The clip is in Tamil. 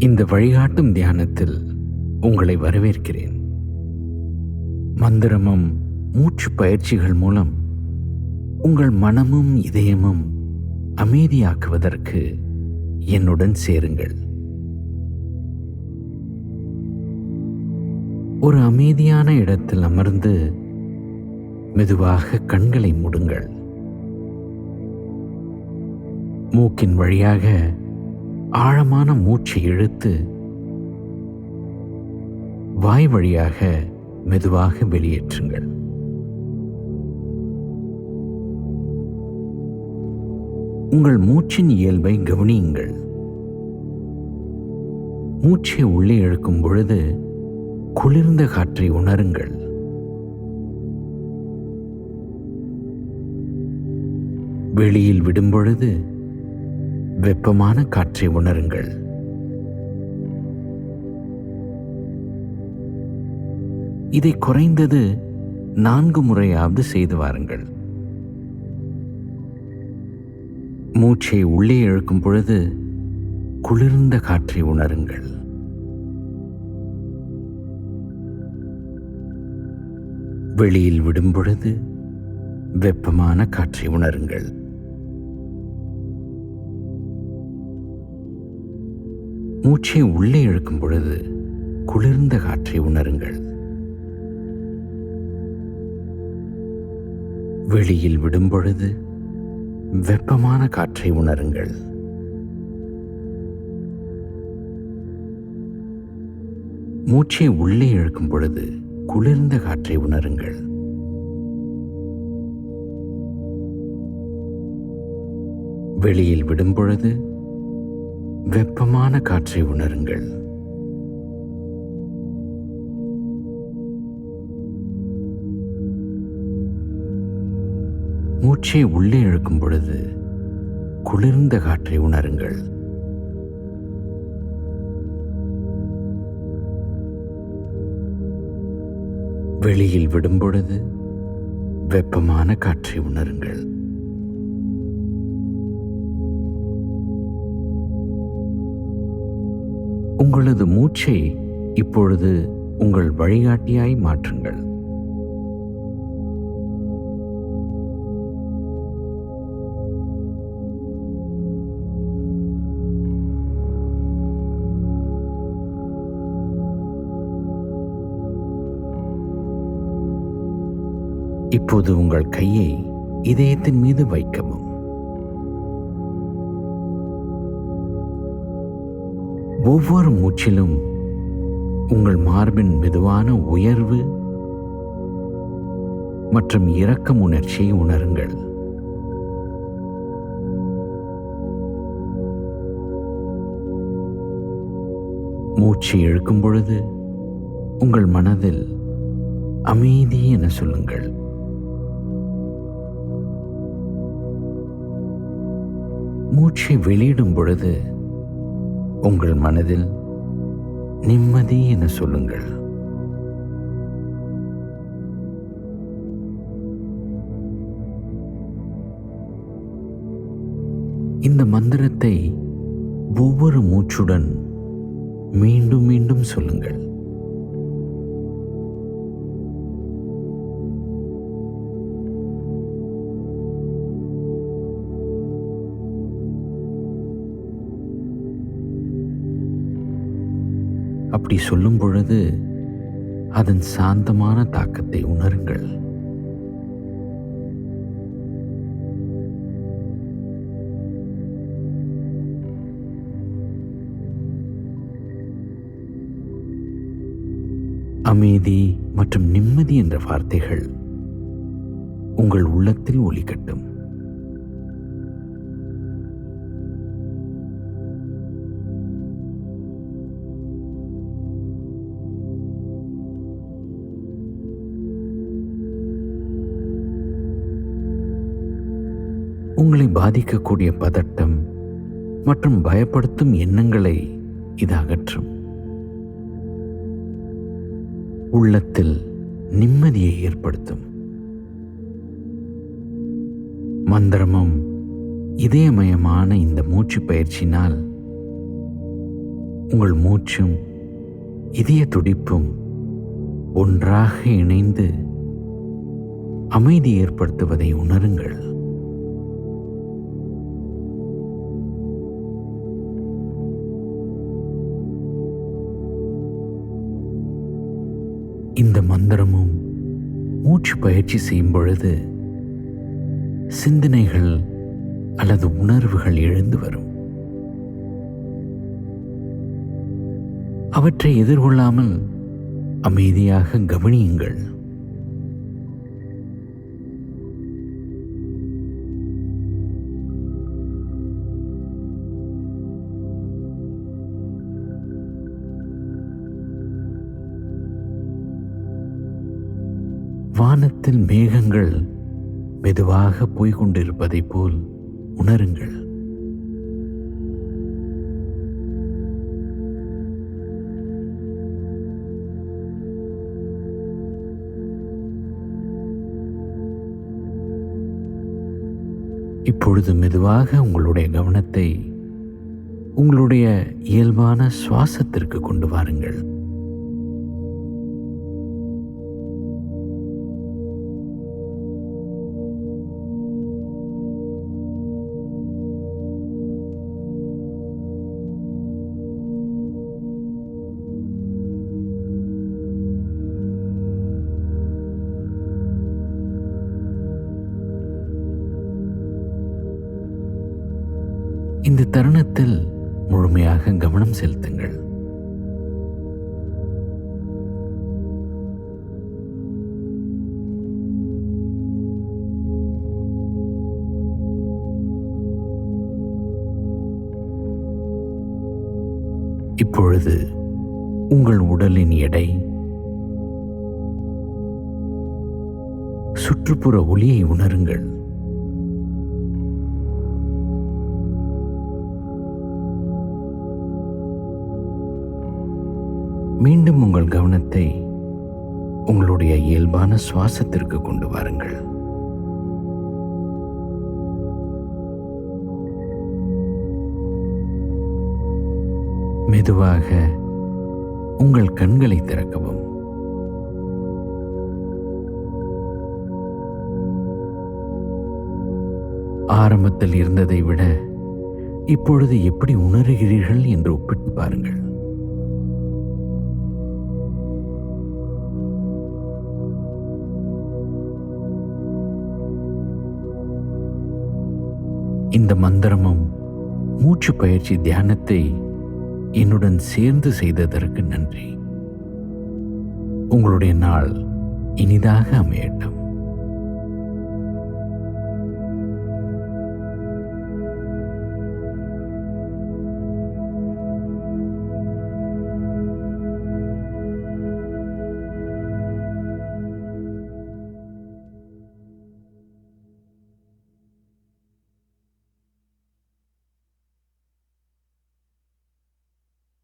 இந்த வழிகாட்டும் தியானத்தில் உங்களை வரவேற்கிறேன். மந்திரமும் மூச்சு பயிற்சிகள் மூலம் உங்கள் மனமும் இதயமும் அமைதியாக்குவதற்கு என்னுடன் சேருங்கள். ஒரு அமைதியான இடத்தில் அமர்ந்து மெதுவாக கண்களை மூடுங்கள். மூக்கின் வழியாக ஆழமான மூச்சை இழுத்து வாய் வழியாக மெதுவாக வெளியேற்றுங்கள். உங்கள் மூச்சின் இயல்பை கவனியுங்கள். மூச்சை உள்ளே இழுக்கும் பொழுது குளிர்ந்த காற்றை உணருங்கள். வெளியில் விடும்பொழுது வெப்பமான காற்றை உணருங்கள். இதை குறைந்தது நான்கு முறையாவது செய்து வாருங்கள். மூச்சை உள்ளே இழுக்கும் பொழுது குளிர்ந்த காற்றை உணருங்கள். வெளியில் விடும் பொழுது வெப்பமான காற்றை உணருங்கள். மூச்சை உள்ளே இழுக்கும் பொழுது குளிர்ந்த காற்றை உணருங்கள். வெளியில் விடும் பொழுது வெப்பமான காற்றை உணருங்கள். மூச்சை உள்ளே இழுக்கும் பொழுது குளிர்ந்த காற்றை உணருங்கள். வெளியில் விடும் பொழுது வெப்பமான காற்றை உணருங்கள். மூச்சை உள்ளே இழுக்கும் பொழுது குளிர்ந்த காற்றை உணருங்கள். வெளியில் விடும் பொழுது வெப்பமான காற்றை உணருங்கள். உங்களது மூச்சை இப்பொழுது உங்கள் வழிகாட்டியாய் மாற்றுங்கள். இப்போது உங்கள் கையை இதயத்தின் மீது வைக்கவும். ஒவ்வொரு மூச்சிலும் உங்கள் மார்பின் மெதுவான உயர்வு மற்றும் இரக்கம் உணர்ச்சியை உணருங்கள். மூச்சு இழுக்கும் பொழுது உங்கள் மனதில் அமைதி என சொல்லுங்கள். மூச்சை வெளியிடும் பொழுது உங்கள் மனதில் நிம்மதி என சொல்லுங்கள். இந்த மந்திரத்தை ஒவ்வொரு மூச்சுடன் மீண்டும் மீண்டும் சொல்லுங்கள். அப்படி சொல்லும் பொழுது அதன் சாந்தமான தாக்கத்தை உணருங்கள். அமைதி மற்றும் நிம்மதி என்ற வார்த்தைகள் உங்கள் உள்ளத்தில் ஒலிக்கட்டும். உங்களை பாதிக்கக்கூடிய பதட்டம் மற்றும் பயப்படுத்தும் எண்ணங்களை இது அகற்றும். உள்ளத்தில் நிம்மதியை ஏற்படுத்தும். மந்திரமும் இதயமயமான இந்த மூச்சு பயிற்சினால் உங்கள் மூச்சும் இதய துடிப்பும் ஒன்றாக இணைந்து அமைதி ஏற்படுத்துவதை உணருங்கள். இந்த மந்திரமும் மூச்சு பயிற்சி செய்யும் பொழுது சிந்தனைகள் அல்லது உணர்வுகள் எழுந்து வரும். அவற்றை எதிர்கொள்ளாமல் அமைதியாக கவனியுங்கள். வானத்தில் மேகங்கள் மெதுவாக போய்க் கொண்டிருப்பதைப் போல் உணருங்கள். இப்பொழுது மெதுவாக உங்களுடைய கவனத்தை உங்களுடைய இயல்பான சுவாசத்திற்கு கொண்டு வாருங்கள். இந்த தருணத்தில் முழுமையாக கவனம் செலுத்துங்கள். இப்பொழுது உங்கள் உடலின் எடை சுற்றுப்புற ஒளியை உணருங்கள். மீண்டும் உங்கள் கவனத்தை உங்களுடைய இயல்பான சுவாசத்திற்கு கொண்டு வாருங்கள். மெதுவாக உங்கள் கண்களை திறக்கவும். ஆரம்பத்தில் இருந்ததை விட இப்பொழுது எப்படி உணர்கிறீர்கள் என்று ஒப்பிட்டு பாருங்கள். இந்த மந்திரமும் மூச்சு பயிற்சி தியானத்தை என்னுடன் சேர்ந்து செய்ததற்கு நன்றி. உங்களுடைய நாள் இனிதாக அமையட்டும்.